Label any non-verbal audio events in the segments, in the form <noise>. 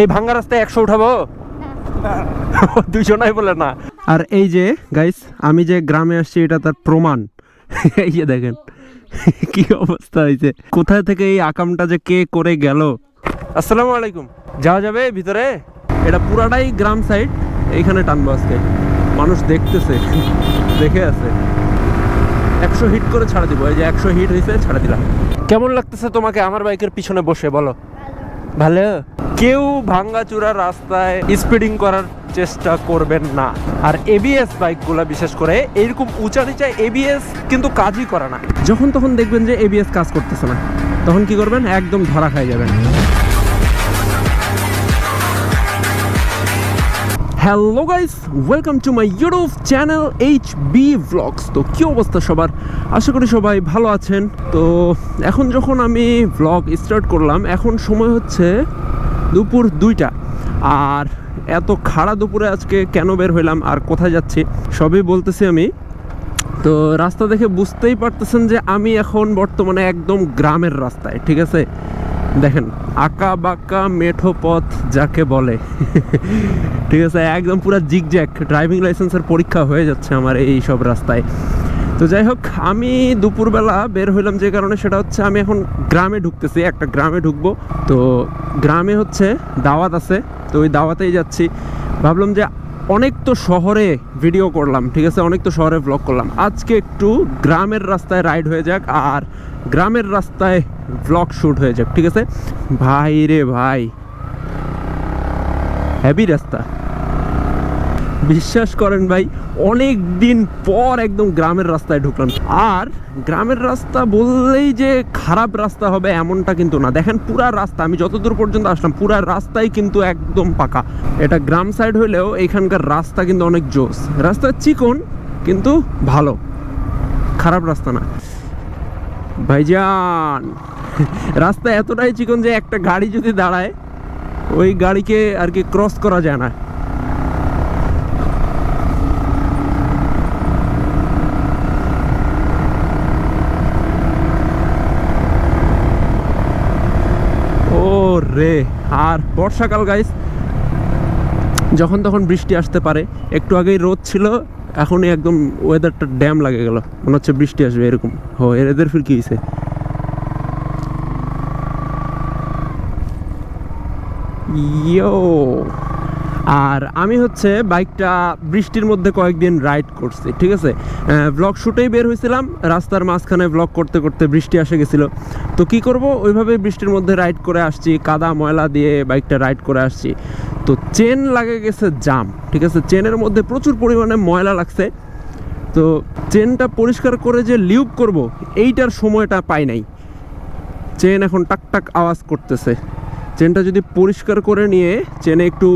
এই ভাঙ্গা রাস্তায় একশো উঠাবো? <laughs> দুইশো নাই বলে না। আর এই যে গাইস আমি যে গ্রামে আসছি এটা তার প্রমাণ। <laughs> এই যে দেখেন <laughs> কি অবস্থা হয়েছে। কোথায় থেকে এই আকামটা যে কে করে গেল? আসসালামু আলাইকুম। যাওয়া যাবে ভিতরে? এটা পুরাটাই গ্রাম সাইড এইখানে টানবো আজকে। মানুষ দেখতেছে দেখে আছে। একশো হিট করে ছাড়া দিব এই যে একশো হিট হয়েছে ছাড়া দিলাম। কেমন লাগতেছে তোমাকে? আমার বাইকের পিছনে বসে বলো। ভালো? কেউ ভাঙ্গাচুরা রাস্তায় স্পিডিং করার চেষ্টা করবেন না। আর এবিএস বাইকগুলো বিশেষ করে এরকম উঁচা নিচা এবিএস কিন্তু কাজই করে না। যখন তখন দেখবেন যে এবিএস কাজ করতেছে না। তখন কি করবেন? একদম ধরা খাই যাবেন। Hello guys welcome to my YouTube channel H B vlogs তো কী অবস্থা সবার? আশা করি সবাই ভালো আছেন। তো এখন যখন আমি ভ্লগ স্টার্ট করলাম, এখন সময় হচ্ছে দুপুর দুইটা। আর এত খাড়া দুপুরে আজকে কেন বের হইলাম আর কোথায় যাচ্ছি, সবই বলতেছি আমি। তো রাস্তা দেখে বুঝতেই পারতেছেন যে আমি এখন বর্তমানে একদম গ্রামের রাস্তায়, ঠিক আছে? দেখেন আঁকা বাঁকা মেঠো পথ যাকে বলে। ঠিক আছে, একদম পুরো জিগজ্যাক ড্রাইভিং লাইসেন্সের পরীক্ষা হয়ে যাচ্ছে আমার এই সব রাস্তায়। তো যাই হোক, আমি দুপুরবেলা বের হইলাম যে কারণে সেটা হচ্ছে আমি এখন গ্রামে ঢুকতেছি, একটা গ্রামে ঢুকবো। তো গ্রামে হচ্ছে দাওয়াত আছে, তো ওই দাওয়াতেই যাচ্ছি। ভাবলাম যে অনেক তো শহরে ভিডিও করলাম, ঠিক আছে? অনেক তো শহরে ব্লগ করলাম। আজকে একটু গ্রামের রাস্তায় রাইড হয়ে যাক, আর গ্রামের রাস্তায় ব্লগ শ্যুট হয়ে যাক, ঠিক আছে? ভাই রে ভাই হ্যাভি রাস্তা। বিশ্বাস করেন ভাই অনেক দিন পর একদম গ্রামের রাস্তায় ঢুকলাম। আর গ্রামের রাস্তা বললেই যে খারাপ রাস্তা হবে এমনটা কিন্তু না। দেখেন পুরা রাস্তা, আমি যতদূর পর্যন্ত আসলাম, পুরা রাস্তাই কিন্তু একদম পাকা। এটা গ্রাম সাইড হলেও এখানকার রাস্তা কিন্তু অনেক জোস। রাস্তা চিকন, কিন্তু ভালো। খারাপ রাস্তা না। ভাইজান, রাস্তা এতটাই চিকন যে একটা গাড়ি যদি দাঁড়ায়, ওই গাড়িকে আর কি ক্রস করা যায় না ও রে, আর বর্ষাকাল গাইস যখন তখন বৃষ্টি আসতে পারে। একটু আগেই রোদ ছিল, এখনই একদম ওয়েদারটা ড্যাম লাগে গেল। মনে হচ্ছে বৃষ্টি আসবে এরকম। হো এদের ফির কি হয়েছে ইয়ো আর আমি হচ্ছে বাইকটা বৃষ্টির মধ্যে কয়েকদিন রাইড করছি, ঠিক আছে? ব্লগ শুটেই বের হয়েছিলাম, রাস্তার মাঝখানে ব্লগ করতে করতে বৃষ্টি আসে গেছিল। তো কি করব? ওইভাবে বৃষ্টির মধ্যে রাইড করে আসছি, কাদা ময়লা দিয়ে বাইকটা রাইড করে আসছি। তো চেন লাগে গেছে জাম, ঠিক আছে? চেনের মধ্যে প্রচুর পরিমাণে ময়লা লাগছে। তো চেনটা পরিষ্কার করে যে লিউব করব, এইটার সময়টা পাই নাই। চেন এখন টাক টাক আওয়াজ করতেছে। চেনটা যদি পরিষ্কার করে নিয়ে চেনে একটু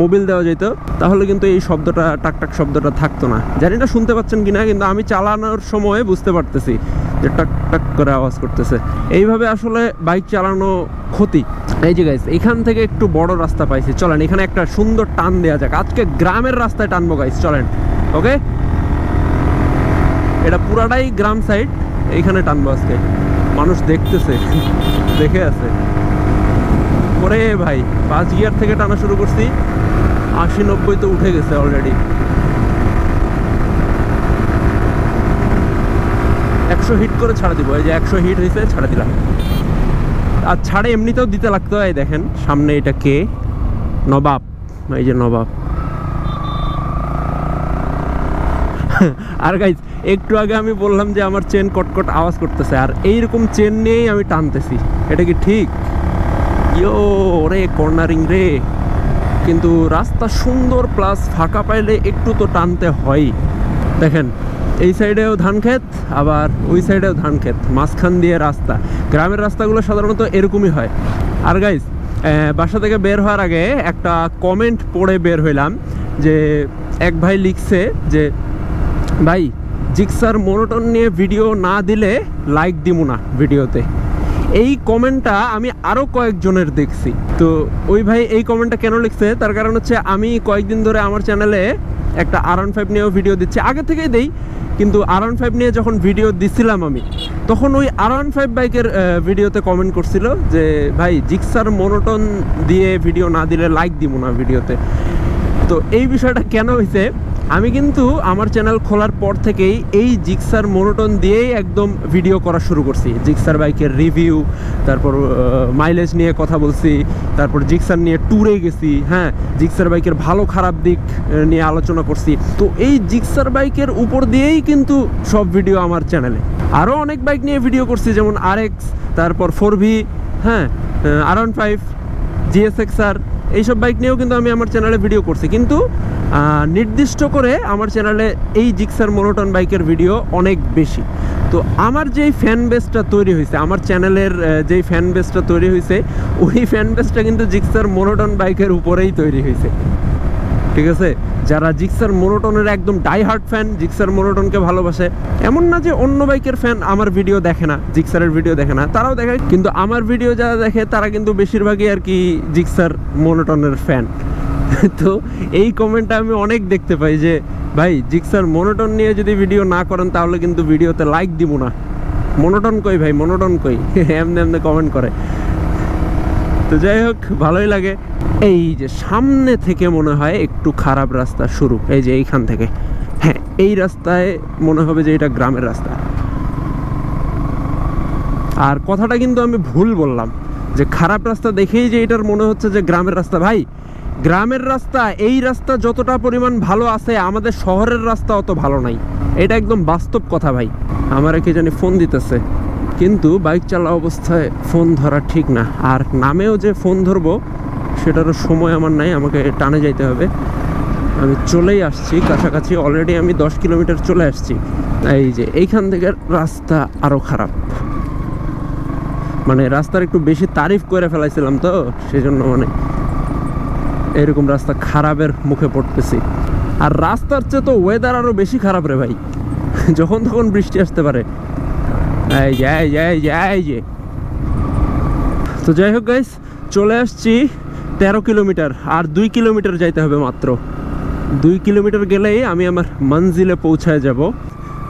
মোবিল দেওয়া যেত, তাহলে কিন্তু এই শব্দটা টাক টাক শব্দটা থাকতো না। জানি না শুনতে পাচ্ছেন কিনা, কিন্তু আমি চালানোর সময় বুঝতে পারতেছি যে টাক টাক করে আওয়াজ করতেছে। এইভাবে আসলে বাইক চালানো ক্ষতি। এই যে গাইস এখান থেকে একটু বড় রাস্তা পাইছি। চলেন, এখানে একটা সুন্দর টান দেওয়া যাক। আজকে গ্রামের রাস্তায় টানবো গাইস চলেন। ওকে এটা পুরাটাই গ্রাম সাইড এইখানে টানবো আজকে। মানুষ দেখতেছে, দেখে আছে। ওরে ভাই, পাঁচ গিয়ার থেকে টানা শুরু করছি। আশি নব্বই তো উঠে গেছে অলরেডি একশো হিট করে ছাড়া দিব, এই যে একশো হিট হয়েছে, ছাড়া দিলাম। আর ছাড়ে এমনিতেও দিতে লাগতো, এই দেখেন, সামনে এটা কে? নবাব, এই যে নবাব। আর গাইজ একটু আগে আমি বললাম যে আমার চেন কটকট আওয়াজ করতেছে, আর এইরকম চেন নিয়েই আমি টানতেছি, এটা কি ঠিক? ইয়ো রে, কর্নারিং রে। কিন্তু রাস্তা সুন্দর প্লাস ফাঁকা পাইলে একটু তো টানতে হয়। দেখেন, এই সাইডেও ধান ক্ষেত, আবার ওই সাইডেও ধান ক্ষেত, মাঝখান দিয়ে রাস্তা। গ্রামের রাস্তাগুলো সাধারণত এরকমই হয়। আর গাইজ বাসা থেকে বের হওয়ার আগে একটা কমেন্ট পড়ে বের হইলাম যে এক ভাই লিখছে যে, ভাই, জিক্সার মোনোটন নিয়ে ভিডিও না দিলে লাইক দিব না ভিডিওতে। এই কমেন্টটা আমি আরও কয়েকজনের দেখছি। তো ওই ভাই এই কমেন্টটা কেন লিখছে? তার কারণ হচ্ছে আমি কয়েকদিন ধরে আমার চ্যানেলে একটা আর ফাইভ নিয়েও ভিডিও দিচ্ছি। আগে থেকেই দেই, কিন্তু আর ওয়ান ফাইভ নিয়ে যখন ভিডিও দিছিলাম আমি, তখন ওই আর ওয়ান ফাইভ বাইকের ভিডিওতে কমেন্ট করছিল যে, ভাই, জিক্সার মোনোটন দিয়ে ভিডিও না দিলে লাইক দিব না ভিডিওতে তো। এই বিষয়টা কেন হয়েছে আমি কিন্তু আমার চ্যানেল খোলার পর থেকেই এই জিক্সার মোনোটন দিয়েই একদম ভিডিও করা শুরু করছি। জিক্সার বাইকের রিভিউ তারপর মাইলেজ নিয়ে কথা বলছি, তারপর জিক্সার নিয়ে ট্যুরে গেছি হ্যাঁ জিক্সার বাইকের ভালো খারাপ দিক নিয়ে আলোচনা করছি। তো এই জিক্সার বাইকের উপর দিয়েই কিন্তু সব ভিডিও আমার চ্যানেলে আরও অনেক বাইক নিয়ে ভিডিও করছি, যেমন আর তারপর ফোর ভি হ্যাঁ আর one five G S X R এইসব বাইক নিয়েও কিন্তু আমি আমার চ্যানেলে ভিডিও করছি। কিন্তু নির্দিষ্ট করে আমার চ্যানেলে এই জিক্সার মোনোটন বাইকের ভিডিও অনেক বেশি। তো আমার যেই ফ্যান বেসটা তৈরি হয়েছে, আমার চ্যানেলের যেই ফ্যান বেসটা তৈরি হয়েছে, ওই ফ্যান বেসটা কিন্তু জিক্সার মোনোটন বাইকের উপরেই তৈরি হয়েছে। ঠিক আছে? যারা জিক্সার মোনোটনের একদম ডাই হার্ট ফ্যান জিক্সার মোনোটনকে ভালোবাসে, এমন না যে অন্য বাইকের ফ্যান আমার ভিডিও দেখে না জিক্সারের ভিডিও দেখে না, তারাও দেখে। কিন্তু আমার ভিডিও যারা দেখে, তারা কিন্তু বেশিরভাগই আর কি জিক্সার মোনোটনের ফ্যান <laughs> তো এই কমেন্টটা আমি অনেক দেখতে পাই যে, ভাই, জিক্সার মনোটন নিয়ে যদি ভিডিও না করেন, তাহলে কিন্তু ভিডিওতে লাইক দিব না। মনোটন কই ভাই? মনোটন কই? <laughs> এমনি এমনি কমেন্ট করে। তো যাই হোক, ভালোই লাগে। এই যে সামনে থেকে মনে হয় একটু খারাপ রাস্তা শুরু, এই যে এইখান থেকে। হ্যাঁ এই রাস্তায় মনে হবে যে এটা গ্রামের রাস্তা। আর কথাটা কিন্তু আমি ভুল বললাম, যে খারাপ রাস্তা দেখেই যে এটার মনে হচ্ছে যে গ্রামের রাস্তা। ভাই গ্রামের রাস্তা, এই রাস্তা যতটা পরিমাণ ভালো আছে, আমাদের শহরের রাস্তা অত ভালো নাই। এটা একদম বাস্তব কথা ভাই। আমার কি জানি ফোন দিতেছে। কিন্তু বাইক চালা অবস্থায় ফোন ধরা ঠিক না। আর নামেও যে ফোন ধরবো, সেটারও সময় আমার নাই, আমাকে টানে যাইতে হবে। আমি চলেই আসছি, কাছাকাছি অলরেডি আমি দশ কিলোমিটার চলে আসছি। এই যে, এইখান থেকে রাস্তা আরও খারাপ। মানে রাস্তার একটু বেশি তারিফ করে ফেলাইছিলাম তো, সেজন্য মানে এরকম রাস্তা খারাপের মুখে পড়তেছি। আর রাস্তার চেয়ে তো ওয়েদার আরও বেশি খারাপ রে ভাই। যখন তখন বৃষ্টি আসতে পারে। তো যাই হোক গাইস চলে আসছি তেরো কিলোমিটার। আর দুই কিলোমিটার যাইতে হবে মাত্র। দুই কিলোমিটার গেলেই আমি আমার মঞ্জিলে পৌঁছায় যাব।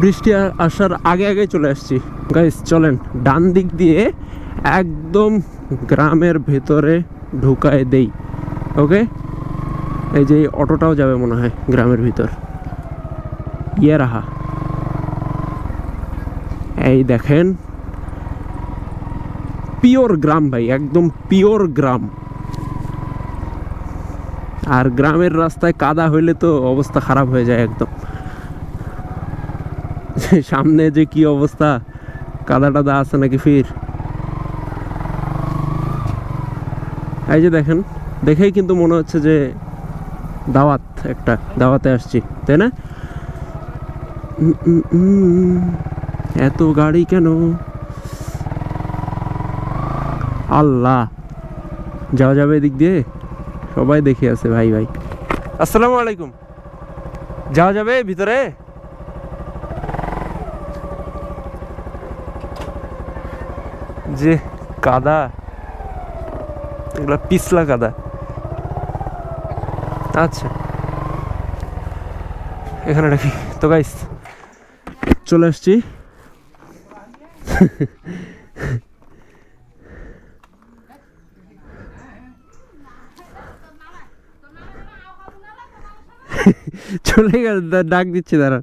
বৃষ্টি আসার আগে আগে চলে আসছি। গাইস চলেন, ডান দিক দিয়ে একদম গ্রামের ভেতরে ঢুকায় দেই। ওকে এই যে অটোটাও যাবে মনে হয় গ্রামের ভিতর। ইয়ে রাহা। এই দেখেন। পিওর গ্রাম ভাই, একদম পিওর গ্রাম। আর গ্রামের রাস্তায় কাদা হইলে তো অবস্থা খারাপ হয়ে যায় একদম। সামনে যে কি অবস্থা? কাদা টাদা আছে নাকি ফির? এই যে দেখেন। দেখেই কিন্তু মনে হচ্ছে যে দাওয়াত একটা, দাওয়াতে আসছি, তাই না? এত গাড়ি কেন? আল্লাহ, যাওয়া যাবে এদিক দিয়ে? সবাই দেখে আছে, ভাই ভাই। আসসালামু আলাইকুম। যাওয়া যাবে ভিতরে? যে কাদা, এগুলা পিছলা কাদা। আচ্ছা। এখানে রাখি। তো গাইস চলে আসছি। চলে গেল ডাক দিচ্ছি দাঁড়ান।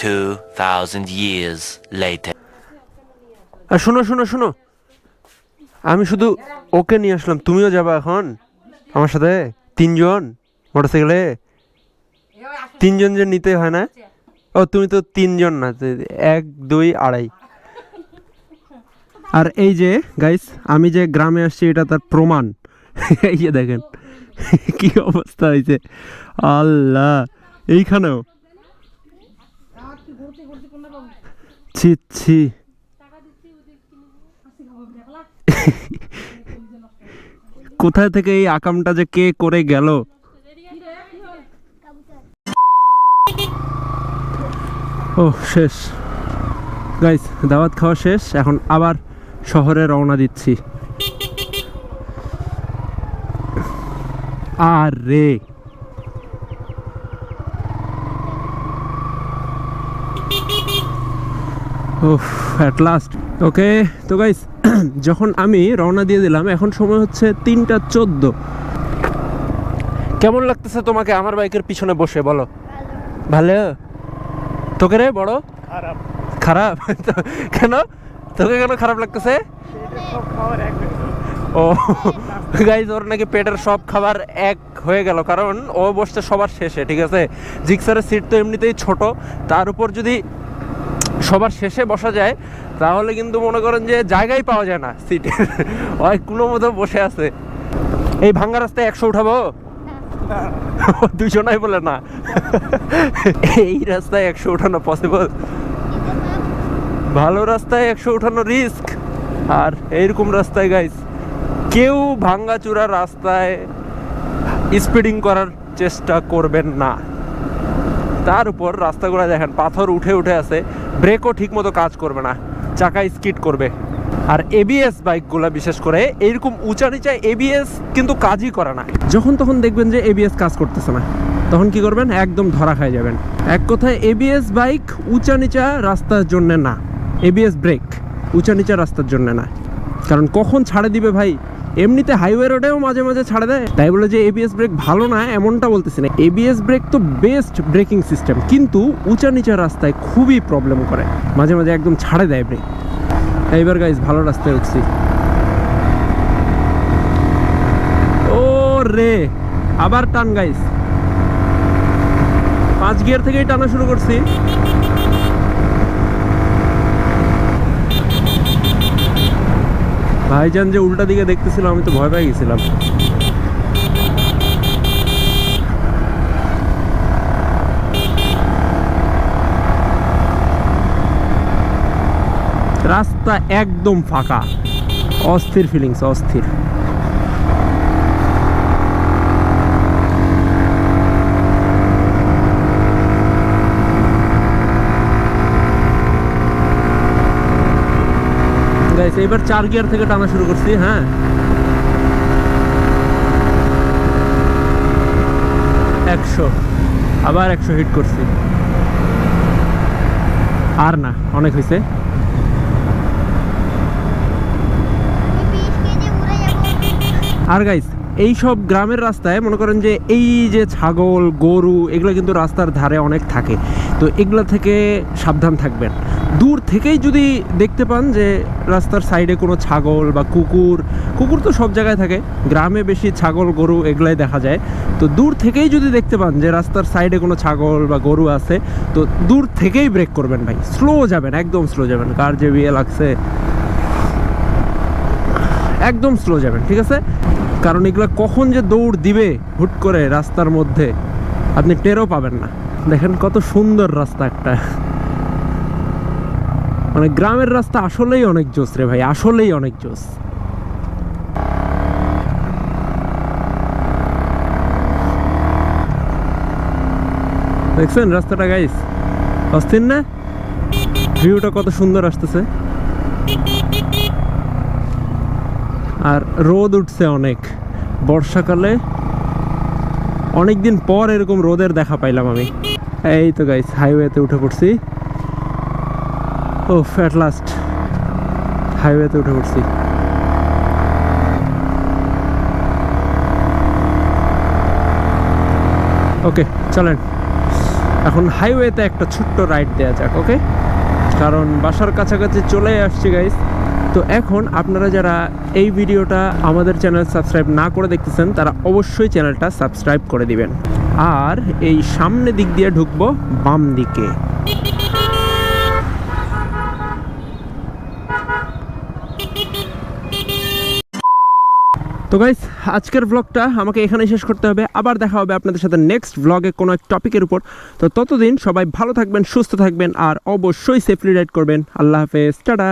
2,000 years later. আর শোনো শোনো শোনো। আমি শুধু ওকে নিয়ে আসলাম তুমিও যাবা এখন? আমার সাথে তিনজন মোটরসাইকেলে। তিনজন যে নিতে হয় না? ও, তুমি তো তিনজন না এক, দুই, আড়াই। আর এই যে গাইস আমি যে গ্রামে আসছি, এটা তার প্রমাণ। এই যে দেখেন, কি অবস্থা হয়েছে। আল্লাহ, এইখানেও। ছি ছি। কোথায় থেকে এই আকামটা যে কে করে গেল? ও শেষ। গাইস দাওয়াত খাওয়া শেষ। এখন আবার শহরে রওনা দিচ্ছি। আর! রে ও অ্যাট লাস্ট ওকে তো গাইস <clears throat> যখন আমি রওনা দিয়ে দিলাম এখন সময় হচ্ছে তিনটা চোদ্দ। কেমন লাগতেছে তোমাকে আমার বাইকের পিছনে বসে বলো? ভালো। তোকে রে বড়? খারাপ। খারাপ? <laughs> কেন? তোকে কেন খারাপ লাগতেছে? ও গাইজ ওর নাকি পেটের সব খাবার এক হয়ে গেল কারণ ও বসছে সবার শেষে ঠিক আছে? জিক্সারের সিট তো এমনিতেই ছোট তার উপর যদি সবার শেষে বসা যায় তাহলে কিন্তু মনে করেন যে জায়গাই পাওয়া যায় না সিটের ওই কোনো মতো বসে আছে। এই ভাঙ্গা রাস্তায় একশো উঠাবো? <laughs> দুশো নাই বলে না। এই রাস্তায় একশো উঠানো পসিবল ভালো রাস্তায় একশো উঠানো রিস্ক আর এইরকম রাস্তায় গাইস কেউ ভাঙ্গা ভাঙ্গাচুরা রাস্তায় স্পিডিং করার চেষ্টা করবেন না। তার উপর রাস্তাগুলো দেখেন, পাথর উঠে উঠে আছে ব্রেকও ঠিকমতো কাজ করবে না, চাকা স্কিড করবে। আর এবিএস বাইকগুলো বিশেষ করে এইরকম উঁচা নিচা এবিএস কিন্তু কাজই করে না। যখন তখন দেখবেন যে এবিএস কাজ করতেছে না। তখন কি করবেন? একদম ধরা খাই যাবেন। এক কথায় এবিএস বাইক উঁচা নিচা রাস্তার জন্য না। এবিএস ব্রেক উঁচা নিচা রাস্তার জন্য না। কারণ কখন ছাড়ে দিবে ভাই? এমনিতে হাইওয়ে রোডেও মাঝে মাঝে ছাড়ে দেয়। তাই বলে যে এবিএস ব্রেক ভালো না, এমনটা বলতেছি না। এবিএস ব্রেক তো বেস্ট ব্রেকিং সিস্টেম কিন্তু উঁচা নিচা রাস্তায় খুবই প্রবলেম করে। মাঝে মাঝে একদম ছাড়ে দেয় ব্রেক এইবার গাইজ ভালো রাস্তায় উঠছি। ও রে আবার টান গাইস পাঁচ গিয়ার থেকেই টানা শুরু করছি। ভাইজান যে উল্টা দিকে দেখতেছিল, আমি তো ভয় পেয়ে গেছিলাম। রাস্তা একদম ফাঁকা। অস্থির ফিলিংস অস্থির। গাইস এবার চার গিয়ার থেকে টানা শুরু করছি হ্যাঁ? একশো। আবার একশো হিট করছি। আর না অনেক হয়েছে আর গাইস এই সব গ্রামের রাস্তায় মনে করেন যে এই যে ছাগল, গরু, এগুলো কিন্তু রাস্তার ধারে অনেক থাকে। তো এগুলো থেকে সাবধান থাকবেন। দূর থেকেই যদি দেখতে পান যে রাস্তার সাইডে কোনো ছাগল বা কুকুর কুকুর তো সব জায়গায় থাকে, গ্রামে বেশি ছাগল, গরু এগুলাই দেখা যায়। তো দূর থেকেই যদি দেখতে পান যে রাস্তার সাইডে কোনো ছাগল বা গরু আছে, তো দূর থেকেই ব্রেক করবেন ভাই। স্লো যাবেন, একদম স্লো যাবেন। কার যে বিয়ে লাগছে, একদম স্লো যাবেন, ঠিক আছে? কারণ এগুলো কখন যে দৌড় দিবে হুট করে রাস্তার মধ্যে, আপনি টেরও পাবেন না। দেখেন কত সুন্দর রাস্তা একটা। মানে গ্রামের রাস্তা আসলেই অনেক জোস রে ভাই, আসলেই অনেক জোস। দেখছেন রাস্তাটা গাইস অস্থির না? ভিউটা কত সুন্দর আসতেছে। আর রোদ উঠছে অনেক। বর্ষাকালে অনেক দিন পর এরকম রোদের দেখা পাইলাম আমি। এই তো গাইস হাইওয়েতে উঠে পড়ছি। ও অ্যাট লাস্ট হাইওয়েতে উঠে পড়ছি। ওকে চলেন। এখন হাইওয়েতে একটা ছোট্ট রাইড দেওয়া যাক ওকে কারণ বাসার কাছাকাছি চলে আসছি গাইস তো এখন আপনারা যারা এই ভিডিওটা আমাদের চ্যানেল সাবস্ক্রাইব না করে দেখতেছেন, তারা অবশ্যই চ্যানেলটা সাবস্ক্রাইব করে দিবেন। আর এই সামনে দিক দিয়ে ঢুকবো বাম দিকে। তো গাইস আজকের ব্লগটা আমাকে এখানে শেষ করতে হবে। আবার দেখা হবে আপনাদের সাথে নেক্সট ব্লগে কোনো এক টপিকের উপর। তো ততদিন সবাই ভালো থাকবেন, সুস্থ থাকবেন, আর অবশ্যই সেফলি রাইড করবেন। আল্লাহ হাফেজ, টাটা!